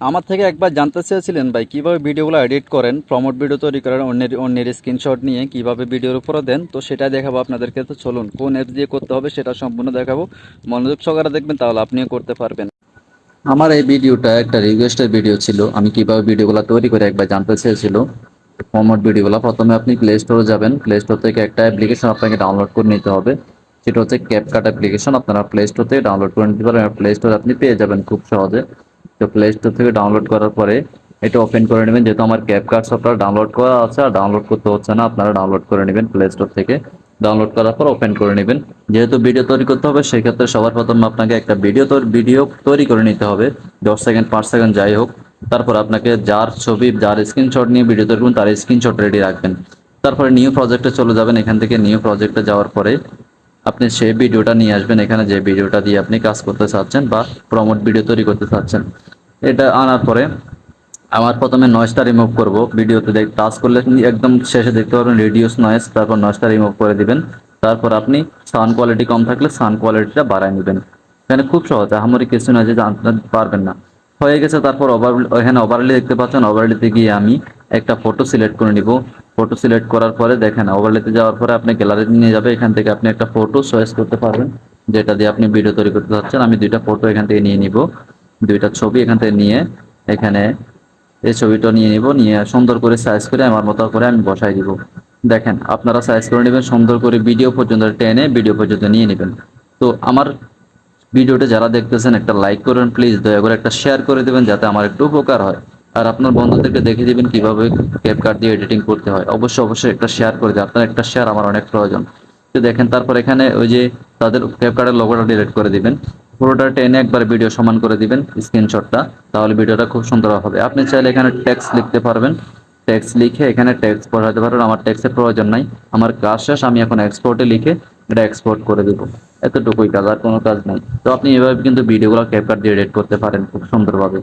আমার থেকে একবার জানতে চেয়েছিলেন ভাই, কীভাবে ভিডিওগুলো এডিট করেন প্রমোট ভিডিও তৈরি করেন, অন্যের অন্যের স্ক্রিনশট নিয়ে কীভাবে ভিডিওর উপরে দেন, তো সেটা দেখাবো আপনাদেরকে। তো চলুন, কোন অ্যাপ দিয়ে করতে হবে সেটা সম্পূর্ণ দেখাবো। মনোযোগ সহকারে দেখবেন, তাহলে আপনিও করতে পারবেন। আমার এই ভিডিওটা একটা রিকোয়েস্টের ভিডিও ছিল। আমি কীভাবে ভিডিওগুলো তৈরি করে একবার জানতে চেয়েছিল। প্রমোট ভিডিওগুলো প্রথমে আপনি প্লে স্টোরে যাবেন। প্লে স্টোর থেকে একটা অ্যাপ্লিকেশন আপনাকে ডাউনলোড করে নিতে হবে। সেটা হচ্ছে ক্যাপকাট অ্যাপ্লিকেশন আপনারা প্লে স্টোর থেকে ডাউনলোড করে নিতে পারেন প্লে স্টোরে আপনি পেয়ে যাবেন খুব সহজে। তো প্লে স্টোর থেকে ডাউনলোড করার পরে এটা ওপেন করে নেবেন। যেহেতু আমার ক্যাপকাট সফটওয়্যার ডাউনলোড করা আছে, আর ডাউনলোড করতে হচ্ছে না, আপনারা ডাউনলোড করে নেবেন প্লে স্টোর থেকে। ডাউনলোড করার পর ওপেন করে নেবেন। যেহেতু ভিডিও তৈরি করতে হবে, সেক্ষেত্রে সবার প্রথমে আপনাকে একটা ভিডিও ভিডিও তৈরি করে নিতে হবে। দশ সেকেন্ড পাঁচ সেকেন্ড যাই হোক। তারপর আপনাকে যার ছবি, যার স্ক্রিনশট নিয়ে ভিডিও তৈরি করুন তার স্ক্রিনশট রেডি রাখবেন। তারপরে নিউ প্রজেক্টে চলে যাবেন। এখান থেকে নিউ প্রজেক্টে যাওয়ার পরে আপনি সেই ভিডিওটা নিয়ে আসবেন। এখানে যে ভিডিওটা দিয়ে আপনি কাজ করতে চাচ্ছেন বা প্রমোট ভিডিও তৈরি করতে চাচ্ছেন, এটা আনার পরে আমার প্রথমে নয়েজটা রিমুভ করব। ভিডিওতে দেখ টাচ করলে একদম শেষে দেখতে পারবেন রেডিউস নয়েজ তারপর নয়েজটা রিমুভ করে দিবেন। তারপর আপনি সাউন্ড কোয়ালিটি কম থাকলে সাউন্ড কোয়ালিটিটা বাড়ায় নেবেন। এখানে খুব সহজ, আহামরি কিছু না যে জানতে পারবেন না। হয়ে গেছে, তারপর ওভার এখানে ওভারলি দেখতে পাচ্ছেন ওভারলিতে গিয়ে আমি একটা ফটো সিলেক্ট করে নিব। ফটো সিলেক্ট করার পরে দেখেন ওভারলিতে যাওয়ার পরে আপনি গ্যালারিতে নিয়ে যাবে, এখান থেকে আপনি একটা ফটো চয়েস করতে পারবেন, যেটা দিয়ে আপনি ভিডিও তৈরি করতে চাচ্ছেন আমি দুইটা ফটো এখান থেকে নিয়ে নিব, দুইটা ছবি এখান থেকে নিয়ে এখানে এই ছবিটা নিয়ে নিব, নিয়ে সুন্দর করে সাইজ করে আমার মতো করে আমি বসাই দিব। দেখেন, আপনারা সাইজ করে নেবেন, সুন্দর করে ভিডিও পর্যন্ত টেনে ভিডিও পর্যন্ত নিয়ে নেবেন। তো আমার ভিডিওটা যারা দেখতেছেন, একটা লাইক করুন প্লিজ দয়া করে একটা শেয়ার করে দেবেন, যাতে আমার একটু উপকার হয়। আর আপনার বন্ধুদেরকে দেখে দিবেন কীভাবে ক্যাপকাট দিয়ে এডিটিং করতে হয়। অবশ্যই অবশ্যই একটা শেয়ার করে দেবেন আপনার একটা শেয়ার আমার অনেক প্রয়োজন। তো দেখেন, তারপর এখানে ওই যে তাদের ক্যাপকার্টের লোগোটা ডিলিট করে দিবেন। পুরোটা টেনে একবার ভিডিও সমান করে দিবেন স্ক্রিনশটটা তাহলে ভিডিওটা খুব সুন্দর হবে। আপনি চাইলে এখানে টেক্সট লিখতে পারবেন। টেক্সট লিখে এখানে টেক্সট বসাতে পারবেন। আমার টেক্সটের প্রয়োজন নাই। আমার কাজ শেষ, আমি এখন এক্সপোর্টে লিখে এটা এক্সপোর্ট করে দেবো। এতটুকুই কাজ, আর কোনো কাজ নাই। তো আপনি এভাবে কিন্তু ভিডিওগুলো ক্যাপকাট দিয়ে এডিট করতে পারেন খুব সুন্দরভাবে।